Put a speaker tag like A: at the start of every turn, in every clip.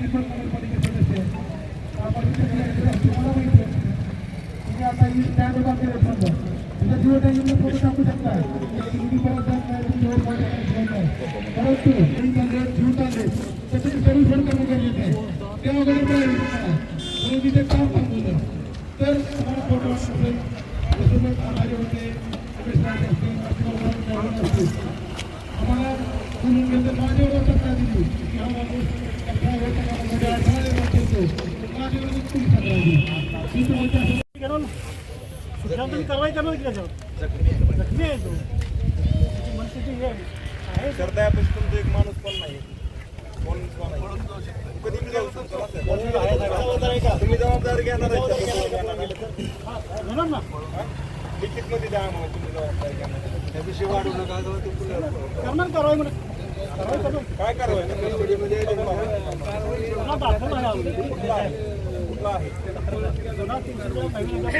A: मी पण सदस्य आपण मला माहिती आहे. तुम्ही आता ही स्टँड उभा केलं समजा तुझ्या फोटो टाकू शकता तुम्ही परत जात नाही तुमच्यावर परंतु तुम्ही चालले जीव चालले करणं गरजेचं आहे वगैरे म्हणून तिथे काम थांबवलं तर तुम्हाला फोटो असेल जसं होते आम्हाला घेतलं माझ्यावर दिली की हा माणूस तुम्ही
B: ना. कारवाई करणार की त्याच्यावर जखमी आहे तो त्याची मनस्थिती हे आहे
C: तुमचा एक माणूस पण नाही कोण पण कधी बी जाऊ शकतो तुम्ही जबाबदारी घेणार आहे का?
B: घेणार ना
C: लिखित द्या आम्हाला तुम्ही जबाबदारी घेणार त्यापेक्षा वाढू नका पुढे
B: करणार कारवाई म्हणून
C: काय कारवाई कस्टडीमध्ये
B: गुन्हा दाखल आहे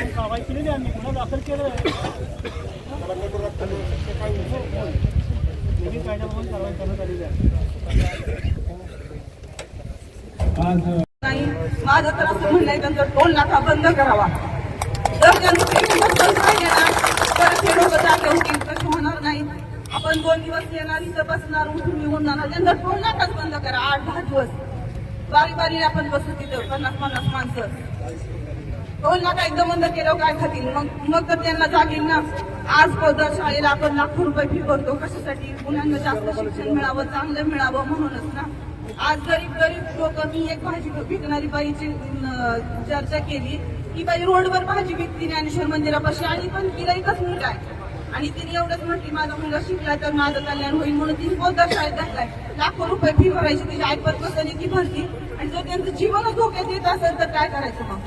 B: कारवाई केलेली आम्ही गुन्हा दाखल केला नवीन कारवाई करण्यात आलेली आहे
D: नाही माझं तर असं म्हणणं आहे त्यांचा टोल नाका बंद करावा. जर त्यांचं ते किंमत बंद नाही येणार तर ते लोक जागे होतील तसे होणार नाही पण दोन दिवस येणार इथं बसणार उठून निघून जाणार. त्यांचा टोल नाकाच बंद करा आठ दहा दिवस. बारी बारी आपण बसू तिथं पन्नास पन्नास माणसं. टोल नाका एकदम बंद केलं काय खातील? मग मग तर त्यांना जागेल ना. आज पदर शाळेला आपण लाखो रुपये फी भरतो. कशासाठी? मुलांना जास्त शिक्षण मिळावं चांगलं मिळावं म्हणूनच ना. आज गरीब गरीब लोक मी एक भाजी विकणारी बाईची चर्चा केली. की बाई रोडवर भाजी विकती ज्ञानेश्वर मंदिरापाशी आणि पण तिला एकच मुलगा आहे आणि तिने एवढंच म्हटली माझा मुलगा शिकला तर माझं कल्याण होईल म्हणून तिने कोणत्या शाळेत घातलाय? लाखो रुपये फी भरायची तिची आईपत बसली ती भरती. आणि जर त्यांचं जीवनच धोक्यात येत असेल तर काय करायचं मग?